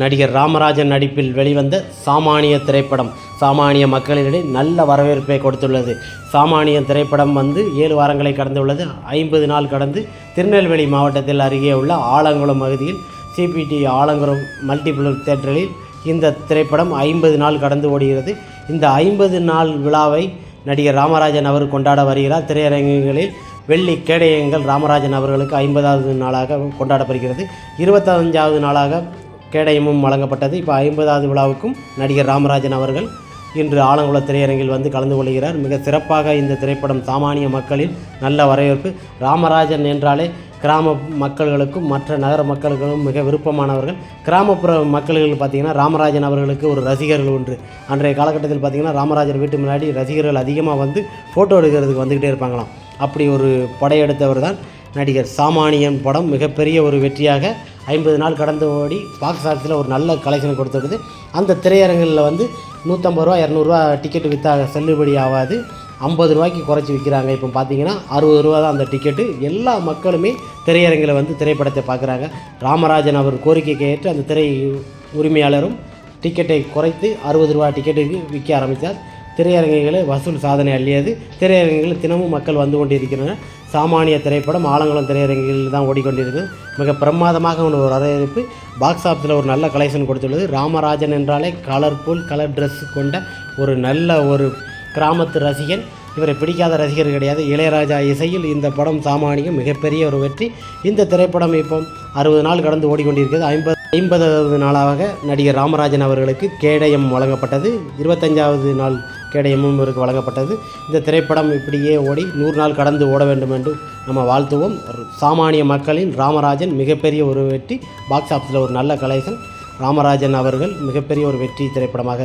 நடிகர் ராமராஜன் நடிப்பில் வெளிவந்த சாமானிய திரைப்படம் சாமானிய மக்களிடையே நல்ல வரவேற்பை கொடுத்துள்ளது. சாமானிய திரைப்படம் வந்து ஏழு வாரங்களை கடந்துள்ளது. ஐம்பது நாள் கடந்து திருநெல்வேலி மாவட்டத்தில் அருகே உள்ள ஆலங்குளம் பகுதியில் சிபிடி ஆலங்குளம் மல்டிபிள் தேட்டரில் இந்த திரைப்படம் ஐம்பது நாள் கடந்து ஓடுகிறது. இந்த ஐம்பது நாள் விழாவை நடிகர் ராமராஜன் அவர் கொண்டாட வருகிறார். திரையரங்குகளில் வெள்ளி கேடயங்கள் ராமராஜன் அவர்களுக்கு ஐம்பதாவது நாளாக கொண்டாடப்படுகிறது. இருபத்தஞ்சாவது நாளாக கேடயமும் வழங்கப்பட்டது. இப்போ ஐம்பதாவது விழாவுக்கும் நடிகர் ராமராஜன் அவர்கள் இன்று ஆலங்குள திரையரங்கில் வந்து கலந்து கொள்கிறார். மிக சிறப்பாக இந்த திரைப்படம் சாமானிய மக்களில் நல்ல வரவேற்பு. ராமராஜன் என்றாலே கிராம மக்கள்களுக்கும் மற்ற நகர மக்களுக்கும் மிக விருப்பமானவர்கள். கிராமப்புற மக்கள்கள் பார்த்திங்கன்னா ராமராஜன் அவர்களுக்கு ஒரு ரசிகர்கள் ஒன்று. அன்றைய காலகட்டத்தில் பார்த்திங்கன்னா ராமராஜன் வீட்டு முன்னாடி ரசிகர்கள் அதிகமாக வந்து ஃபோட்டோ எடுக்கிறதுக்கு வந்துக்கிட்டே இருப்பாங்களாம். அப்படி ஒரு படையெடுத்தவர் தான் நடிகர் சாமானியன் படம். மிகப்பெரிய ஒரு வெற்றியாக ஐம்பது நாள் கடந்து ஓடி பாக்ஸ் ஆஃபீஸில் ஒரு நல்ல கலெக்ஷன் கொடுத்துருக்குது. அந்த திரையரங்கில் வந்து நூற்றம்பது ரூபா இரநூறுவா டிக்கெட்டு விற்றா செல்லுபடி ஆகாது. ஐம்பது ரூபாய்க்கு குறைச்சி விற்கிறாங்க. இப்போ பார்த்தீங்கன்னா அறுபது ரூபா தான் அந்த டிக்கெட்டு எல்லா மக்களுமே திரையரங்கில் வந்து திரைப்படத்தை பார்க்குறாங்க. ராமராஜன் அவர் கோரிக்கைக்கு ஏற்று அந்த திரை உரிமையாளரும் டிக்கெட்டை குறைத்து அறுபது ரூபா டிக்கெட்டுக்கு விற்க ஆரம்பித்தார். திரையரங்குகளில் வசூல் சாதனை அள்ளியது. திரையரங்குகளில் தினமும் மக்கள் வந்து கொண்டிருக்கின்றனர் சாமானிய திரைப்படம் ஆலங்குளம் திரையரங்கில் தான் ஓடிக்கொண்டிருக்கிறது. மிக பிரமாதமாக ஒரு வரவேற்பு பாக்ஸ் ஆஃபீஸில் ஒரு நல்ல கலெக்ஷன் கொடுத்துள்ளது. ராமராஜன் என்றாலே கலர்ஃபுல் கலர் ட்ரெஸ் கொண்ட ஒரு நல்ல ஒரு கிராமத்து ரசிகன். இவரை பிடிக்காத ரசிகர் கிடையாது. இளையராஜா இசையில் இந்த படம் சாமானியம் மிகப்பெரிய ஒரு வெற்றி. இந்த திரைப்படம் இப்போ அறுபது நாள் கடந்து ஓடிக்கொண்டிருக்கிறது. ஐம்பது ஐம்பதாவது நாளாக நடிகர் ராமராஜன் அவர்களுக்கு கேடயம் வழங்கப்பட்டது. இருபத்தஞ்சாவது நாள் கேடயமும் இவருக்கு வழங்கப்பட்டது. இந்த திரைப்படம் இப்படியே ஓடி நூறு நாள் கடந்து ஓட வேண்டும் என்று நம்ம வாழ்த்துவோம். சாமானிய மக்களின் ராமராஜன் மிகப்பெரிய ஒரு வெற்றி. பாக்ஸ் ஆஃபீஸில் ஒரு நல்ல கலெக்ஷன் ராமராஜன் அவர்கள் மிகப்பெரிய ஒரு வெற்றி திரைப்படமாக